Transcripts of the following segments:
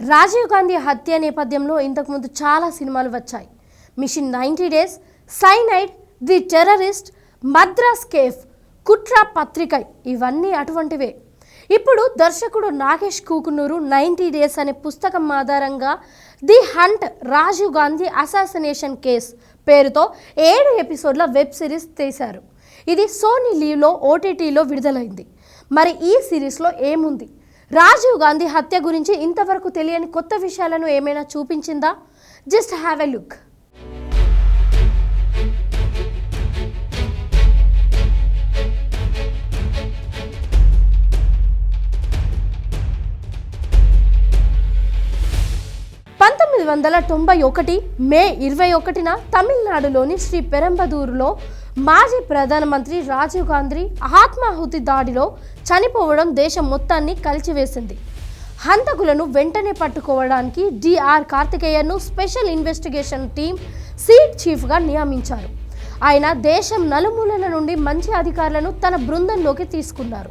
రాజీవ్ గాంధీ హత్య నేపథ్యంలో ఇంతకుముందు చాలా సినిమాలు వచ్చాయి. Mission ninety days cyanide the terrorist Madras cafe కుట్ర పత్రికై ఇవన్నీ అటువంటివే. ఇప్పుడు దర్శకుడు నాగేష్ కూకునూరు నైంటీ డేస్ అనే పుస్తకం ఆధారంగా the hunt Rajiv Gandhi assassination case పేరుతో ఏడు ఎపిసోడ్ల వెబ్ సిరీస్ తీశారు. ఇది సోనీ లీవ్లో ఓటీటీలో విడుదలైంది. మరి ఈ సిరీస్లో ఏముంది? రాజీవ్ గాంధీ హత్య గురించి ఇంతవరకు తెలియని కొత్త విషయాలను ఏమైనా చూపించిందా? జస్ట్ హ్యావ్ ఎ లుక్ పంతొమ్మిది వందల తొంభై ఒకటి మే ఇరవై ఒకటిన తమిళనాడులోని శ్రీ పెరంబదూరులో మాజీ ప్రధానమంత్రి రాజీవ్ గాంధీ ఆత్మాహుతి దాడిలో చనిపోవడం దేశం మొత్తాన్ని కలిచివేసింది. హంతకులను వెంటనే పట్టుకోవడానికి డిఆర్ కార్తికేయన్ను స్పెషల్ ఇన్వెస్టిగేషన్ టీం సీట్ చీఫ్గా నియమించారు. ఆయన దేశం నలుమూలల నుండి మంచి అధికారులను తన బృందంలోకి తీసుకున్నారు.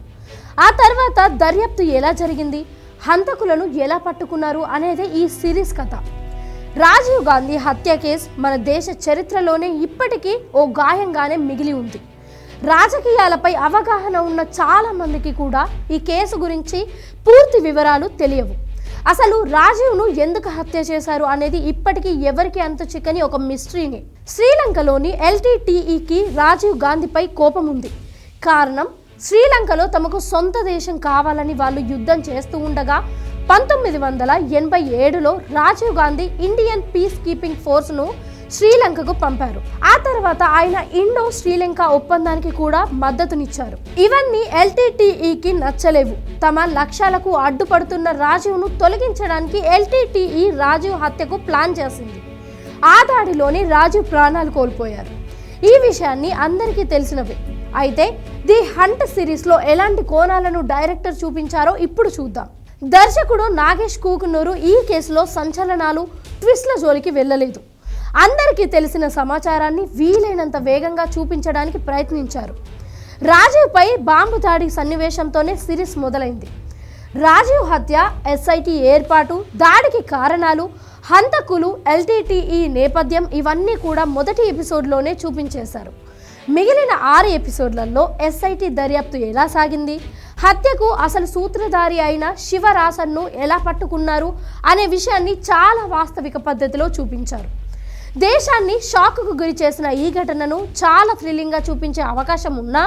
ఆ తర్వాత దర్యాప్తు ఎలా జరిగింది? హంతకులను ఎలా పట్టుకున్నారు? అనేది ఈ సిరీస్ కథ. రాజీవ్ గాంధీ హత్య కేసు మన దేశ చరిత్రలోనే ఇప్పటికీ ఓ గాయంగానే మిగిలి ఉంది. రాజకీయాలపై అవగాహన ఉన్న చాలా మందికి కూడా ఈ కేసు గురించి పూర్తి వివరాలు తెలియవు. అసలు రాజీవ్ను ఎందుకు హత్య చేశారు అనేది ఇప్పటికీ ఎవరికి అంత చిక్కని ఒక మిస్టరీనే శ్రీలంకలోని ఎల్టీటీఈకి రాజీవ్ గాంధీపై కోపం ఉంది. కారణం శ్రీలంకలో తమకు సొంత దేశం కావాలని వాళ్ళు యుద్ధం చేస్తూ ఉండగా పంతొమ్మిది వందల ఎనభై ఏడులో Rajiv Gandhi Indian peace keeping ఫోర్స్ను శ్రీలంకకు పంపారు. ఆ తర్వాత ఆయన ఇండో శ్రీలంక ఒప్పందానికి కూడా మద్దతునిచ్చారు. ఇవన్నీ ఎల్టీటీఈకి నచ్చలేవు. తమ లక్ష్యాలకు అడ్డుపడుతున్న రాజీవ్ను తొలగించడానికి ఎల్టీటీఈ రాజీవ్ హత్యకు ప్లాన్ చేసింది. ఆ దాడిలోని రాజీవ్ ప్రాణాలు కోల్పోయారు. ఈ విషయాన్ని అందరికీ తెలిసినవే. అయితే ది హంట్ సిరీస్లో ఎలాంటి కోణాలను డైరెక్టర్ చూపించారో ఇప్పుడు చూద్దాం. దర్శకుడు నాగేష్ కూకునూరు ఈ కేసులో సంచలనాలు ట్విస్ట్ల జోలికి వెళ్ళలేదు. అందరికీ తెలిసిన సమాచారాన్ని వీలైనంత వేగంగా చూపించడానికి ప్రయత్నించారు. రాజీవ్పై బాంబు దాడి సన్నివేశంతోనే సిరీస్ మొదలైంది. రాజీవ్ హత్య ఎస్ఐటి ఏర్పాటు దాడికి కారణాలు హంతకులు ఎల్టీటీఈ నేపథ్యం ఇవన్నీ కూడా మొదటి ఎపిసోడ్లోనే చూపించేశారు. మిగిలిన ఆరు ఎపిసోడ్లలో ఎస్ఐటి దర్యాప్తు ఎలా సాగింది? హత్యకు అసలు సూత్రధారి అయిన శివరాసన్ను ఎలా పట్టుకున్నారు అనే విషయాన్ని చాలా వాస్తవిక పద్ధతిలో చూపించారు. దేశాన్ని షాక్కు గురి చేసిన ఈ ఘటనను చాలా థ్రిల్లింగ్గా చూపించే అవకాశం ఉన్నా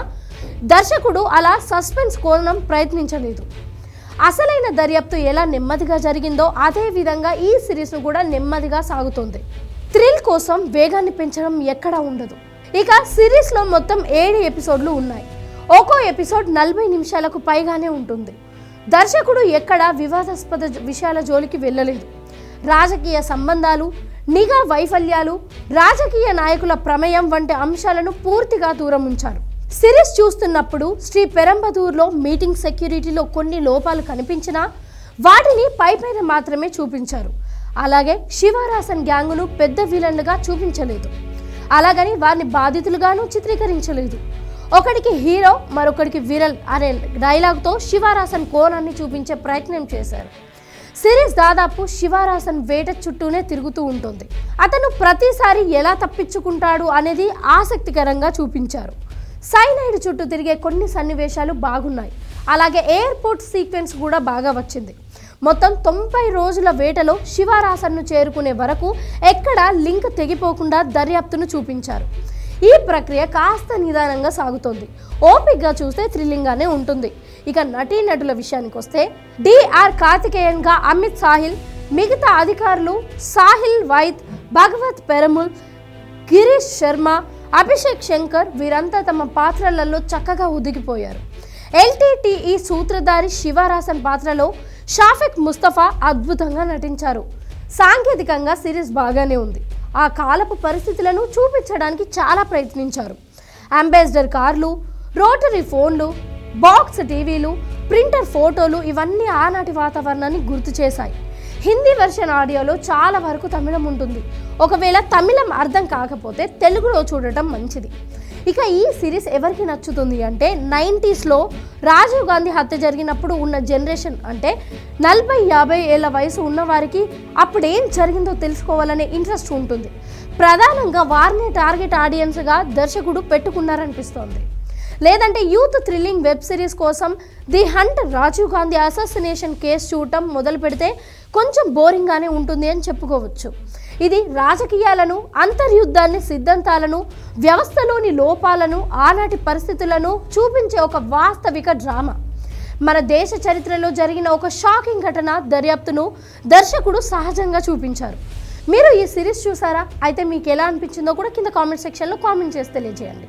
దర్శకుడు అలా సస్పెన్స్ కోణం ప్రయత్నించలేదు. అసలైన దర్యాప్తు ఎలా నెమ్మదిగా జరిగిందో అదే విధంగా ఈ సిరీస్ను కూడా నెమ్మదిగా సాగుతుంది. థ్రిల్ కోసం వేగాన్ని పెంచడం ఎక్కడా ఉండదు. ఇక సిరీస్లో మొత్తం ఏడు ఎపిసోడ్లు ఉన్నాయి. ఒక్కో ఎపిసోడ్ నలభై నిమిషాలకు పైగానే ఉంటుంది. దర్శకుడు ఎక్కడా వివాదాస్పద విషయాల జోలికి వెళ్ళలేదు. రాజకీయ సంబంధాలు నిఘా వైఫల్యాలు రాజకీయ నాయకుల ప్రమేయం వంటి అంశాలను పూర్తిగా దూరం ఉంచారు సిరీస్ చూస్తున్నప్పుడు శ్రీ పెరంబదూర్లో మీటింగ్ సెక్యూరిటీలో కొన్ని లోపాలు కనిపించినా వాటిని పైపైన మాత్రమే చూపించారు. అలాగే శివరాసన్ గ్యాంగును పెద్ద విలన్లుగా చూపించలేదు. అలాగని వారిని బాధితులుగాను చిత్రీకరించలేదు. ఒకడికి హీరో మరొకడికి విరల్ అనే డైలాగ్తో శివారాసన్ కోణాన్ని చూపించే ప్రయత్నం చేశారు. సిరీస్ దాదాపు శివారాసన్ వేట చుట్టూనే తిరుగుతూ ఉంటుంది. అతను ప్రతిసారి ఎలా తప్పించుకుంటాడు అనేది ఆసక్తికరంగా చూపించారు. సైనైడ్ చుట్టూ తిరిగే కొన్ని సన్నివేశాలు బాగున్నాయి. అలాగే ఎయిర్పోర్ట్ సీక్వెన్స్ కూడా బాగా వచ్చింది. మొత్తం తొంభై రోజుల వేటలో శివారాసన్ను చేరుకునే వరకు ఎక్కడ లింక్ తెగిపోకుండా దర్యాప్తును చూపించారు. ఈ ప్రక్రియ కాస్త నిదానంగా సాగుతోంది. ఓపిక్గా చూస్తే థ్రిల్లింగ్గానే ఉంటుంది. ఇక నటీనటుల విషయానికి వస్తే డిఆర్ కార్తికేయన్గా అమిత్ సాహిల్ మిగతా అధికారులు సాహిల్ వైద్ భగవత్ పెరముల్ గిరీష్ శర్మ అభిషేక్ శంకర్ వీరంతా తమ పాత్రలలో చక్కగా ఉదిగిపోయారు ఎల్టీటీఈ సూత్రధారి శివరాసన్ పాత్రలో షాఫిక్ ముస్తఫా అద్భుతంగా నటించారు. సాంకేతికంగా సిరీస్ బాగానే ఉంది. ఆ కాలపు పరిస్థితులను చూపించడానికి చాలా ప్రయత్నించారు. అంబాసిడర్ కార్లు రోటరీ ఫోన్లు బాక్స్ టీవీలు ప్రింటర్ ఫోటోలు ఇవన్నీ ఆనాటి వాతావరణాన్ని గుర్తు చేశాయి. హిందీ వెర్షన్ ఆడియోలో చాలా వరకు తమిళం ఉంటుంది. ఒకవేళ తమిళం అర్థం కాకపోతే తెలుగులో చూడటం మంచిది. ఇక ఈ సిరీస్ ఎవరికి నచ్చుతుంది అంటే నైంటీస్లో రాజీవ్ గాంధీ హత్య జరిగినప్పుడు ఉన్న జనరేషన్ అంటే నలభై యాభై ఏళ్ళ వయసు ఉన్న వారికి జరిగిందో తెలుసుకోవాలనే ఇంట్రెస్ట్ ఉంటుంది. ప్రధానంగా వారిని టార్గెట్ ఆడియన్స్గా దర్శకుడు పెట్టుకున్నారనిపిస్తోంది. లేదంటే యూత్ థ్రిల్లింగ్ వెబ్ సిరీస్ కోసం the hunt Rajiv Gandhi assassination case చూడటం మొదలు పెడితే కొంచెం బోరింగ్గానే ఉంటుంది అని చెప్పుకోవచ్చు. ఇది రాజకీయాలను అంతర్యుద్ధాన్ని సిద్ధాంతాలను వ్యవస్థలోని లోపాలను ఆనాటి పరిస్థితులను చూపించే ఒక వాస్తవిక డ్రామా. మన దేశ చరిత్రలో జరిగిన ఒక షాకింగ్ ఘటన దర్యాప్తును దర్శకుడు సహజంగా చూపించారు. మీరు ఈ సిరీస్ చూసారా? అయితే మీకు ఎలా అనిపించిందో కూడా కింద కామెంట్ సెక్షన్లో కామెంట్ చేసి తెలియజేయండి.